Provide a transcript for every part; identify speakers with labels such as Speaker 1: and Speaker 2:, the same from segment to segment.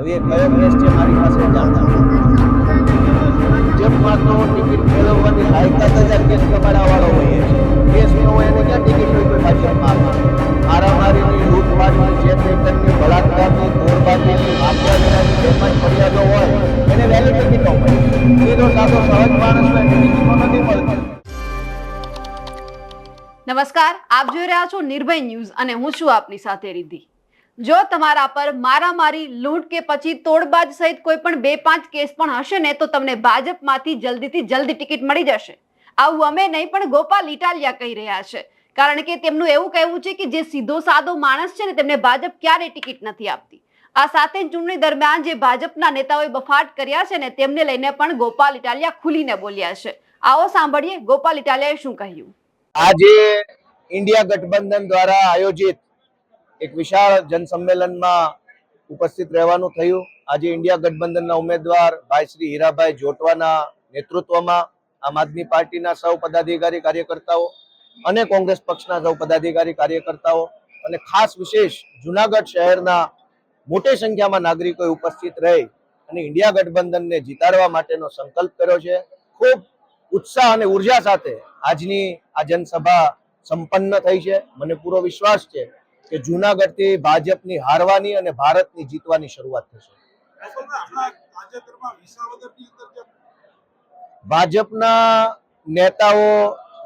Speaker 1: હવે એ કયો કેસ છે મારી પાસે જાણતા ભાજપમાં તો ટિકિટ મેળવવાની લાયકાત જ આ કેસ કબાડાવાળો હોય છે. ન હોય એને ક્યાં ટિકિટ હોય કોઈ ભાજપમાં મારામારીની લૂંટફાટની છેતરપિંડીની બળાત્કારની તોડબાજીની માફિયાગીરીની જે પણ ફરિયાદો હોય, એને વહેલી ટિકિટો મળે તો સાદો સહજ માણસને ટિકિટો નથી મળતી.
Speaker 2: નમસ્કાર, આપ જોઈ રહ્યા છો નિર્ભય ન્યૂઝ અને હું છું આપની સાથે રિદ્ધિ. જો તમારા પર મારામારી, લૂંટ કે પછી તોડબાજ સહિત કોઈ પણ બે પાંચ કેસ પણ હશે ને, તો તમને ભાજપમાંથી જલ્દીથી જલ્દી ટિકિટ મળી જશે. આવું અમે નહીં, પણ ગોપાલ ઇટાલિયા કહી રહ્યા છે. કારણ કે તેમનું એવું કહેવું છે કે જે સીધો સાદો માણસ છે ને, તેમને ભાજપ ક્યારેય ટિકિટ નથી આપતી. આ સાથે ચૂંટણી દરમિયાન જે ભાજપના નેતાઓએ બફાટ કર્યા છે ને, તેમને લઈને પણ ગોપાલ ઇટાલિયા ખુલીને બોલ્યા છે. આવો સાંભળીએ ગોપાલ ઇટાલિયાએ શું કહ્યું.
Speaker 1: આજે ઇન્ડિયા ગઠબંધન દ્વારા આયોજિત એક વિશાળ જનસંમેલનમાં ઉપસ્થિત રહેવાનું થયું. આજે ઇન્ડિયા ગઠબંધનના ઉમેદવાર ભાઈ શ્રી હીરાભાઈ જોટવાના નેતૃત્વમાં આમ આદમી પાર્ટીના સૌ પદાધિકારી કાર્યકર્તાઓ અને કોંગ્રેસ પક્ષના સૌ પદાધિકારી કાર્યકર્તાઓ અને ખાસ વિશેષ જુનાગઢ શહેરના મોટી સંખ્યામાં નાગરિકોએ ઉપસ્થિત રહી અને ઇન્ડિયા ગઠબંધનને જીતાડવા માટેનો સંકલ્પ કર્યો છે. ખૂબ ઉત્સાહ અને ઊર્જા સાથે આજની આ જનસભા સંપન્ન થઈ છે. મને પૂરો વિશ્વાસ છે કે જુનાગઢથી ભાજપની હારવાની અને ભારતની જીતવાની શરૂઆત થશે. ભાજપના નેતાઓ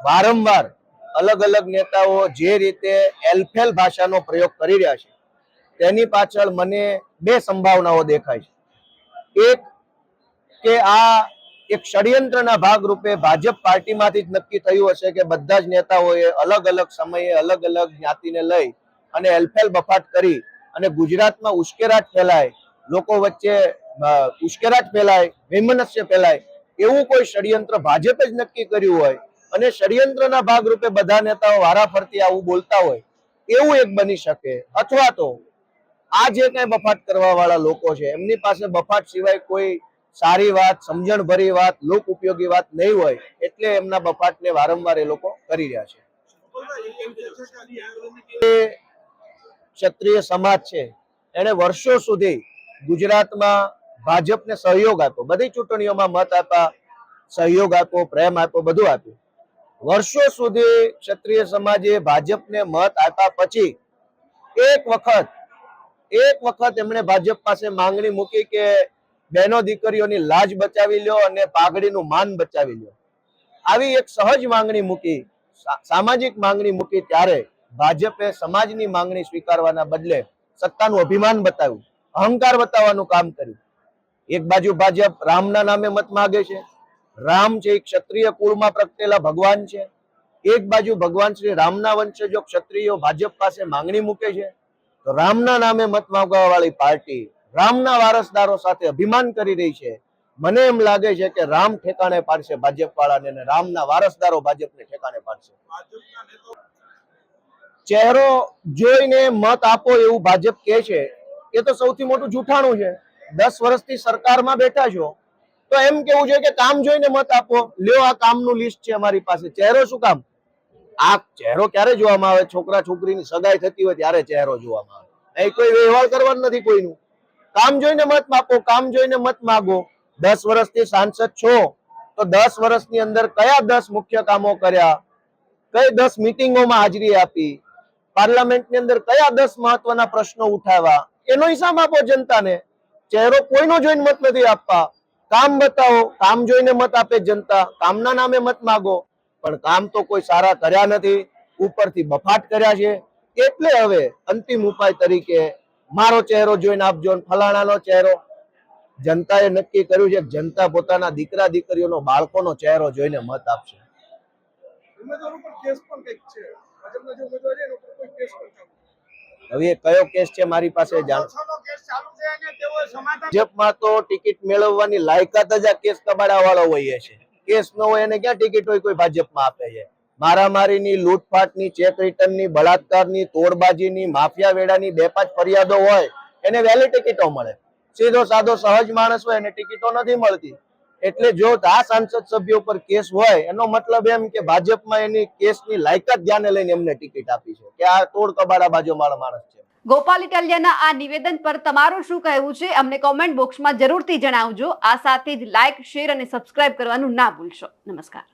Speaker 1: વારંવાર અલગ અલગ નેતાઓ જે રીતે એલફેલ ભાષાનો પ્રયોગ કરી રહ્યા છે, તેની પાછળ મને બે સંભાવનાઓ દેખાય છે. એક કે આ એક ષડયંત્રના ભાગરૂપે ભાજપ પાર્ટીમાંથી જ નક્કી થયું હશે કે બધા જ નેતાઓએ અલગ અલગ સમયે અલગ અલગ જ્ઞાતિને લઈ અને એલફેલ બફાટ કરી અને ગુજરાતમાં ઉશ્કેરાટ ફેલાય, લોકો વચ્ચે ઉશ્કેરાટ ફેલાય, વૈમનસ્ય ફેલાય, એવું કોઈ ષડયંત્ર ભાજપે જ નક્કી કર્યું હોય અને ષડયંત્રના ભાગરૂપે બધા નેતાઓ વારાફરતી આવું બોલતા હોય, એવું એક બની શકે. અથવા તો, આ જે કઈ બફાટ કરવા વાળા લોકો છે, એમની પાસે બફાટ સિવાય કોઈ સારી વાત, સમજણભરી વાત લોક ઉપયોગી વાત નહીં હોય, એટલે એમના બફાટને વારંવાર એ લોકો કરી રહ્યા છે. ક્ષત્રિય સમાજ છે. એને વર્ષો સુધી ગુજરાતમાં ભાજપને સહયોગ આપ્યો. બધી ચૂંટણીઓમાં મત આપ્યા, સહયોગ આપ્યો, પ્રેમ આપ્યો, બધું આપ્યું. વર્ષો સુધી ક્ષત્રિય સમાજે ભાજપને મત આપ્યા પછી એક વખત એક વખત એમણે ભાજપ પાસે માંગણી મૂકી કે બહેનો દીકરીઓની લાજ બચાવી લ્યો અને પાઘડીનું માન બચાવી લ્યો. આવી એક સહજ માંગણી મૂકી સામાજિક માંગણી મૂકી ત્યારે ભાજપે સમાજની માંગણી સ્વીકારવાના બદલે સત્તાનું અભિમાન બતાવ્યું, અહંકાર બતાવવાનું કામ કર્યું. એક બાજુ ભાજપ રામના નામે મત માગે છે, રામ છે એ ક્ષત્રિય કુળમાં પ્રગટેલા ભગવાન છે. એક બાજુ ભગવાન શ્રી રામના વંશજો ક્ષત્રિયો ભાજપ પાસે માંગણી મૂકે છે, તો રામના નામે મત માંગવા વાળી પાર્ટી રામના વારસદારો સાથે અભિમાન કરી રહી છે. મને એમ લાગે છે કે રામ ઠેકાણે પાડશે ભાજપ વાળાને રામના વારસદારો ભાજપને ઠેકાણે પાડશે. ચહેરો જોઈને મત આપો એવું ભાજપ કહે છે. એ તો સૌથી મોટું જૂઠાણું છે. દસ વર્ષથી સરકારમાં બેઠા છો. તો એમ કેવું જોઈએ કે કામ જોઈને મત આપો. લ્યો આ કામનું લિસ્ટ છે અમારી પાસે. ચહેરો શું કામ? આ ચહેરો ક્યારે જોવામાં આવે? છોકરા છોકરીની સગાઈ થતી હોય ત્યારે ચહેરો જોવામાં આવે. અહીં કોઈ વ્યવહાર કરવાનો નથી કોઈનું. કામ જોઈને મત માપો. કામ જોઈને મત માગો. દસ વર્ષથી સાંસદ છો. તો દસ વર્ષની અંદર કયા દસ મુખ્ય કામો કર્યા? કઈ દસ મિટિંગોમાં હાજરી આપી? પાર્લામેન્ટની અંદર કયા દસ મહત્વના પ્રશ્નો ઉઠાવ્યા? એનો હિસાબ આપો જનતાને. ચહેરો કોઈનો જોઈને મત નથી આપવા કામ બતાવો, કામ જોઈને મત આપે જનતા. કામના નામે મત માગો. પણ કામ તો કોઈ સારા કર્યા નથી. ઉપરથી બફાટ કર્યા છે. એટલે હવે અંતિમ ઉપાય તરીકે મારો ચહેરો જોઈને આપજો ફલાણાનો ચહેરો. જનતાએ નક્કી કર્યું છે જનતા પોતાના દીકરા દીકરીઓનો બાળકોનો ચહેરો જોઈને મત આપશે. હવે કયો કેસ છે મારી પાસે જાણ
Speaker 3: છનો કેસ ચાલુ છે અને તેઓએ સમાધાન
Speaker 1: ભાજપમાં તો ટિકિટ મેળવવાની લાયકાત જ આ કેસ કબાડા વાળો હોય છે. કેસ ન હોય એને ક્યાં ટિકિટ હોય કોઈ ભાજપમાં આપે છે? મારામારીની લૂંટફાટની ચેક રિટર્નની બળાત્કારની તોડબાજીની માફિયા વેડાની બે પાંચ ફરિયાદો હોય એને વહેલી ટિકિટો મળે. સીધો સાદો સહજ માણસ હોય એને ટિકિટો નથી મળતી. એટલે જો આ સાંસદ સભ્યો પર કેસ હોય, એનો મતલબ એમ કે ભાજપમાં એની કેસની લાયકાત ધ્યાને લઈને એમને ટિકિટ આપી છે, કે આ તોડ કબાડા બાજુ માણસ છે.
Speaker 2: ગોપાલ ઇટાલિયાના આ નિવેદન પર તમારું શું કહેવું છે, અમને કોમેન્ટ બોક્સમાં જરૂરથી જણાવજો. આ સાથે જ લાઇક શેર અને સબસ્ક્રાઇબ કરવાનું ના ભૂલશો. નમસ્કાર.